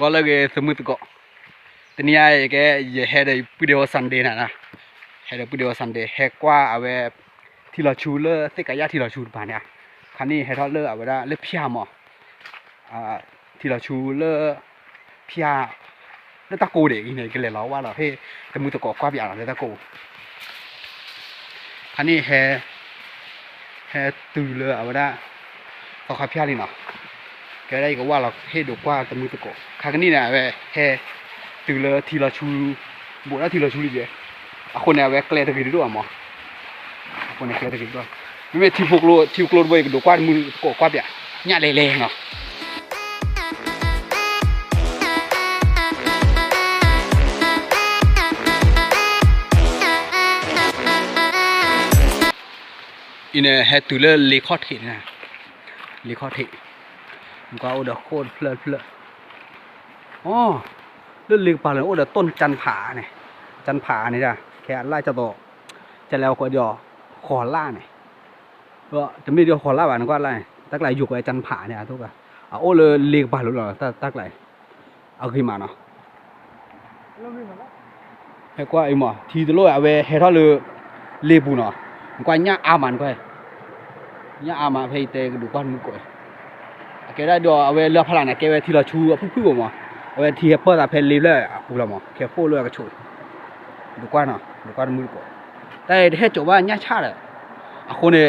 ก็เลยสมุดก็ทีนี้ไอ้แกเฮดไอ้ปีเดียวสันเดย์นะนะเฮดไอ้ปีเดียวสันเดย์เฮกว่าเอาไว้ที่เราชูเลอร์เสกยะที่เราชูป่านเนี่ยคันนี้เฮอเลอร์เอาไว้ได้เล็บพิามอ่อาที่เราชูเลอพิาเลือตะโกเด็กอีเนี่ยก็เลยเราว่าเราเฮ้สมุดก็กว่าปีอะเลืตะโกคันนี้เฮเฮตื่นเลยเอาไว้ได้ต่อขับพิาเลยเนาะ cái đây có qua là hệ đổ qua tầm mưa cổ khá cái này về hè từ là thì là chú bộ đã thì là chú gì vậy à con này về cái này thì đó mà con này cái này thì đó vì thì phục lộ thì phục lộ về đổ qua mưa cổ qua bịa nhà lè lè ngọc อินเฮตุเลเลคอดเหตุนะเลคอดเหตุ ก็อดโคตรเพลิดเพลินอ๋อเรื่องลืมไปเลยโอ้เดต้นจันผาเนี่ย จันผาเนี่ยจ้ะแค่ไล่จะโตจะแล้วก็เดียวขอล่าเนี่ยก็จะไม่เดียวขอล่าบ้านก็อะไล่ตักไหลอยู่กับจันผาเนี่ยทุกอะอะโอ้เลยลืมไปหรือเปล่าตักตักไหลเอาขึ้นมาเนาะให้กว่าไอ้หมอทีตะโลเอาไว้ให้ท่อเลยเลปูเนาะกว่าเนี่ยอามันก็เนี่ยอามันให้เตะดูก้อนมือก่ ကဲဒါတော့အဝဲလောဖလာနဲ့ကဲပဲထီလာချူအဖူဖူပေါ်မှာအဝဲထီရပေါ်တာဖဲလေးလဲအပူလာမှာကဲပို့လို့ကချိုလူကွာနော်လူကွာမှုကိုတဲ့ဟဲ့ကြောပါညချတယ်အခုနေ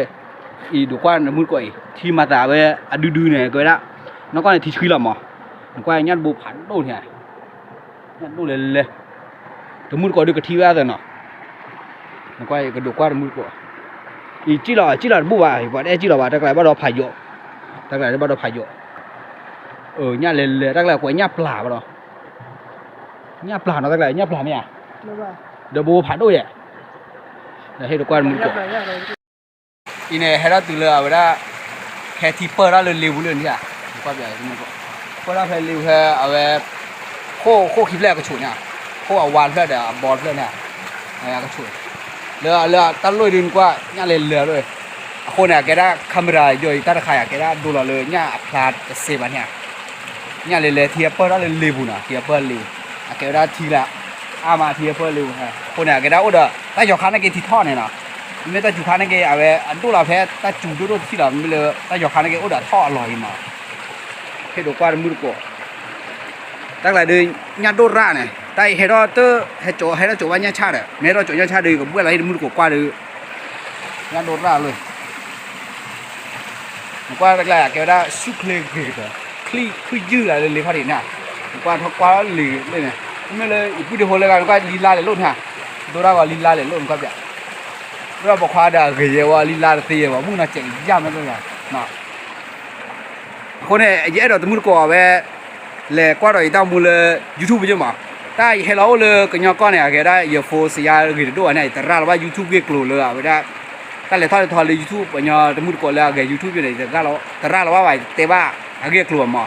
อีดูกว่ามุดก่อยที่มาตาเวอดูดูเนี่ยก็ละน้องก็เนี่ยที่ชี้ละมั้งน้องก็ยัดบุผันโดนเนี่ยยัดโดนเลยเลยถึงมุดก่อยดูกระที่ว่าแต่เนาะน้องก็กระดูกว่ามุดก่อยอีจีหล่อจีหล่อบุบ่าบ่ได้จีหล่อบ่าแต่กลายว่าเราผ่ายโย rắc lại bắt đầu phải dụ ở nhà lề lề rắc lại của nhà plà bắt đầu nhà plà nó rắc lại nhà plà mày à đồ bố phải đôi vậy để hết được quan một chỗ cái này hay là từ lừa với ra khe thì pơ ra lên liều lên chứ à qua vậy một chỗ pơ ra phải liều khe ở về khô khô khí lẹ cái chủ nhà khô ở hoàn phải để bọt lên nè này cái chủ lừa lừa tắt lôi đừng qua nhà lề lừa rồi คนอะแกได้คัมรายโดยตาตะไคร่แกได้ดูละเลยเนี่ยพลาดเสียบัเนี่ยเนี่ยเลยเลยเทียเปอร์เลยลยบุนะเทียเปอร์เอยแกได้ทีละอามาเทียเปอร์เลยฮะคนอะแกได้อุดะแต่ยอคันนักเกตที่ทอดเนี่ยนะไม่แต่จูคันนักเกเอาไว้อันดูละแพ้แต่จูดูดูที่ละไม่เลยแต่ยอคันนักเกตอุดะทอดอร่อยมาเฮ็ดูกว่ามือกูตั้งหลายเดือนเนี่ยโดนร่าเนี่ยแต่เฮ็ดรอเตอร์เฮ็ดโจเฮ็ดราโจว่าเนี่ยชาติอะเมื่อเราโจเนี่ยชาเดือนกับเมื่อไรมือกูกว่าเดือนเนี่ยดนร่าเลย กว่าตักหลายเกดาสุเคลเกด คลีคือยืดอะไรเลยพอดีน่ะกว่าทกว่าหลีเลยเนี่ยไม่เลยอีพูดโหเลยกันก็ลีลาเลยลุ่นฮะตัวเราก็ลีลาเลยลุ่นก็แบบเราบอกว่าด่าเกยว่าลีลาตีว่ามึงน่ะเจ๋งย่ามันเลยเนาะคนเนี่ยไอ้เราตมุก่อเว้လေကွာတော့တောက်မူလေ YouTube ကြမှာတာဟဲလောလေကညကောနေကြတဲ့ရဖိုးစရာကြီးတို့အနေတရလာ YouTube ကကလိုလေဗဒါ ก็เลยทอดทอดเลยยูทูบปัญญาตะมุดก่อนแล้วแกยูทูบอยู่ไหนแต่ก็เราแต่ร่เราว่าไหวเต่ว่าอันนี้กลัวหมอ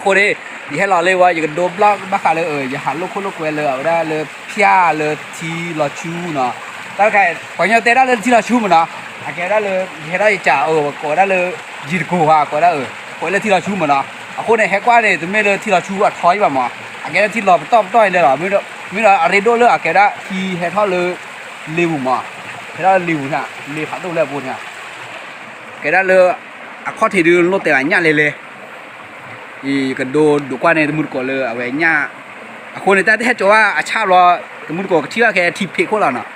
โคเดดีให้รอเลยว่าอย่ากันโดนบล็อกบ้าเลยเอออย่าหันลูกคนลูกแเวเลยเอาได้เลยพิ้าเลยทีลอชูเนาะแต่ใครปัญญาเตะได้เลยทีลอชูมันเนาะอันนี้ได้เลยเฮได้จ่าเออก็ได้เลยยืดกูว่าก็ได้เออก็เลยที่ลอชูมันเนาะคนนี้แฮกว่าเนี่ยจะไม่เลยทีลอชูอัดท้อยแบบหมออันนี้ที่เราต้องต้อยเลยหรอไม่ได้ไม่ได้อะไรโดนเลยอันแก่ได้ทีแฮทอดเลยเลวหมอ ကဲထီလာတော့တော့လေတော့မင်းတို့မင်းတို့အရေဒိုလို့အကဲဒါထီဟက်ထော်လို့လေဘူးမခဲဒါလေဘူးနာလေဖတ်တော့လဲဘူးနာကဲဒါလို့အခေါ်ထီလို့တဲ့ညလေလေဒီကဒိုဒိုကွာနေတမှုကိုလေအဝဲညအခုနေတဲ့ဟက်ကျော်အချလောတမှုကိုထီရခဲထီဖေခိုးလာနော်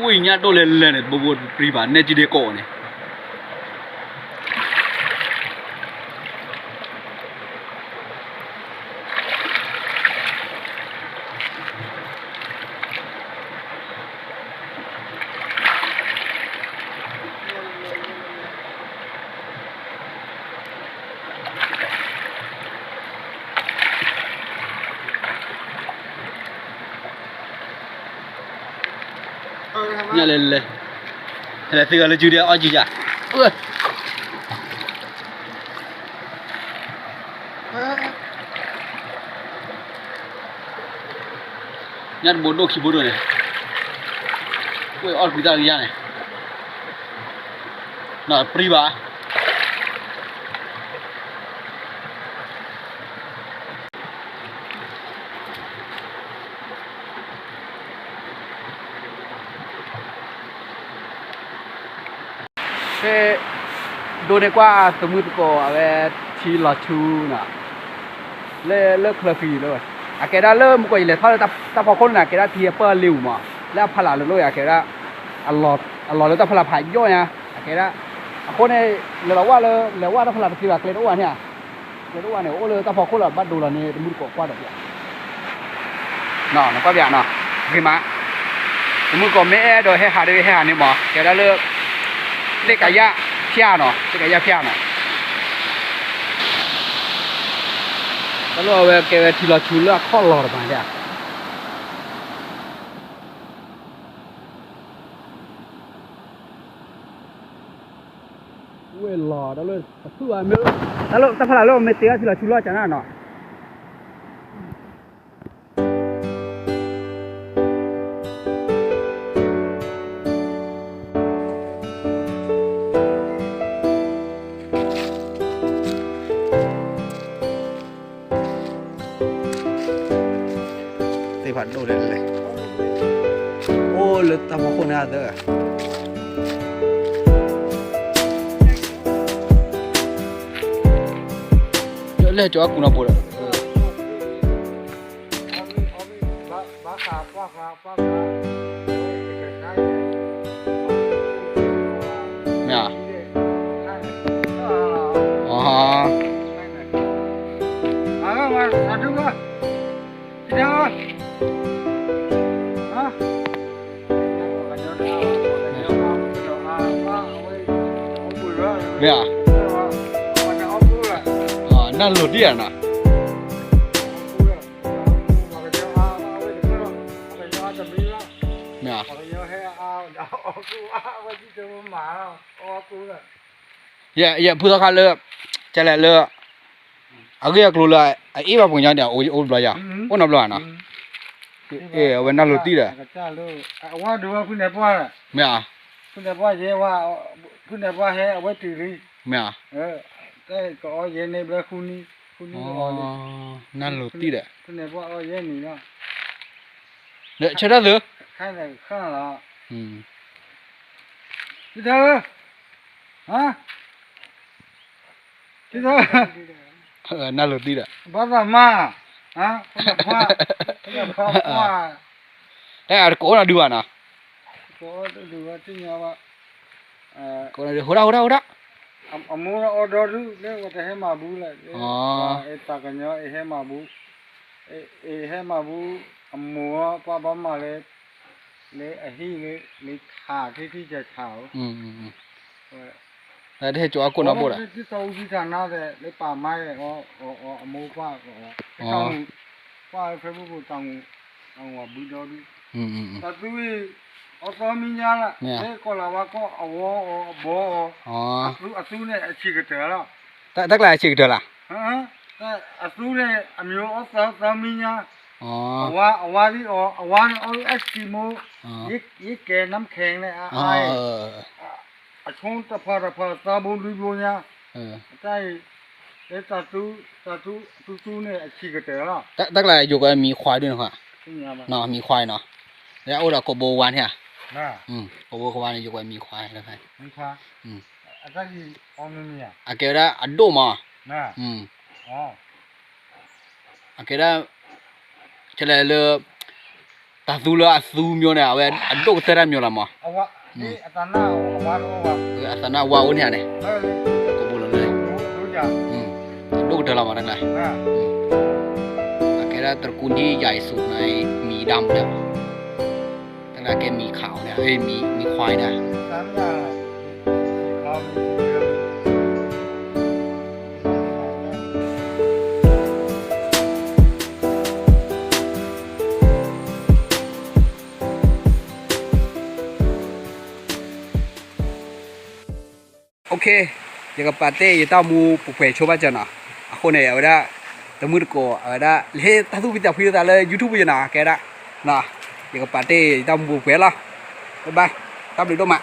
ဝိညာတော့လဲလဲနေဘဘပြပါနေကြည့်တဲ့ကောနေ ညလဲလဲဟဲ့သေကလည်းကြည့်ရအောင်ကြည့်ကြဥညတ်ဘိုဒိုခိဘိုဒိုနေကိုအော်ကူတာရရနေနော်ပရိပါ เอดูในกว่าสมุดก็เอาไว้ทีละชูน่ะเล่เลิกเคลฟีเลยอะแกได้เริ่มก็อีเลยถ้าแต่แต่พอคนน่ะแกได้เทียเปอร์ลิวมาแล้วพลาเลยอะแกได้อลอดอลอดแล้วแต่พลาผ่ายย่อยนะอะแกได้คนในเราว่าเลยเราว่าถ้าพลาทีละเกลดอ้วนเนี่ยเกลดอ้วนเนี่ยโอ้เลยแต่พอคนเราบัดดูเลาเนี่ยสมุดก็กว่าดอกเนี่ยน่ะนะก็แบบนาะคือมาสมุดก็ไม่แอดโดยให้หาโดยให้หาเนี่ยหมอแกได้เลิก deve cagliare piano, deve cagliare piano. Allora perché vedi la ciulla collor ma già. Quello, allora, tu hai allora, sta parlando, metti la ciulla a no? 하더라 열래 좋았구나 보라 야 아하 아가 말 사주가 이리 เนี่ยอ๋อเนี่ยอ่านั่นหลุดดิอะนะเนี่ยเย่เย่พูดกันเลยจะแหละเลยอาก็อยากรู้เลยไอ้บ้าปุ่นยังเดี๋ยวโอ้ยโอ้ยบลายอะโอ้นับล้านนะเออวันนั้นหลุดดิเลยว่าดูว่าคุณไหนพ่อเนี่ยคุณไหนพ่อเย่ว่า คุณไหนพ่อเฮ่เอาไว้ตื่น เนี่ย เออแต่ก็เอาเย็นในเบลคุณนี่คุณ อ๋ นี่ อ อ่อนเลย นั่นหลุดดิเลย คุณไหนพ่อเอาเย็นนี่เนาะ เดี๋ยวเชื่อได้เลย ข้างไหนข้างละ อืม พี่เธอฮะพี่เธอ เออนั่นหลุดดิเลย บ้าบ้ามาฮะพ่อพ่อพ่อ แต่อ่ะกูน่าดูอ่ะนะ ก็ดูว่าที่เนี่ยว่า เอ่อ กูน่าดูโหระโหระโหระ အမောအော်ဒေါ်လူလေဝတ်ဟဲမှာဘူးလေအဲတာကညောအဲဟဲမှာဘူးအဲအဲဟဲမှာဘူးအမောပပမလေလေအဟိလေလေခါတိတိကြချော อืมอืมอืมအဲ့ဒါကြောกูน่าบ่ล่ะ ဒီတော်ကြီးကနာတဲ့လေပါမရဲ့ဟောဟောဟောအမောပါဟောတောင်းပါဖေဘူးကိုတောင်းအောင်ဝဘူးတော်ဒီ อืมอืม တသူ အတော်မင်းညာလားလေကောလာဝကောအဝေါ်ဘော อ๋อ အသူအသူနဲ့အချီကတယ်လား တက်တက်လာချိတ်တယ်လား ဟမ်အဲအဆူရဲ့အမျိုးအသောသမီးညာ อ๋อ အဝါအဝါဒီအောအဝါအောအက်စီမို อ๋อ ရစ်ရစ်ကဲน้ำแข็งနဲ့အာ อ๋อ အချုံးတဖာတဖာသာဘုံလူပညာ เออ အတိုင်းလက်တတူတတူတူတူနဲ့အချီကတဲ့လား တက်တက်လာอยู่ก็มีควายด้วยนะ သိညာမ เนาะมีควายเนาะแล้วโอ้ละกบวานเนี่ย 那嗯，我我玩的就玩米花了，看。你看，嗯，啊，这是黄米米啊。啊，给他啊多嘛。那。嗯。哦。啊，给他，起来了，他输了输秒呢，喂，啊多才了秒了嘛。啊我，你啊咱那我玩我玩。啊咱那玩我呢嘞。哎。可不能嘞。都讲。嗯，啊多才了嘛那嘞。嗯。啊，给他他估计也是那米大么的。 นาแกมีขาวเนี่ยเอ้ยมีมีควายนะโอเคอย่งกับปาเต้ยี่ต้ามูปุกเผยชัวบ้านเจ้านะคนไหนเอาได้ตะมืดโกเอาได้เล่ตาทุบิตาพิจารณาเลยยูทูบอยังหนาแกได้นะ những cái party trong vùng quế lo. Bye bye. Tạm biệt đâu mạng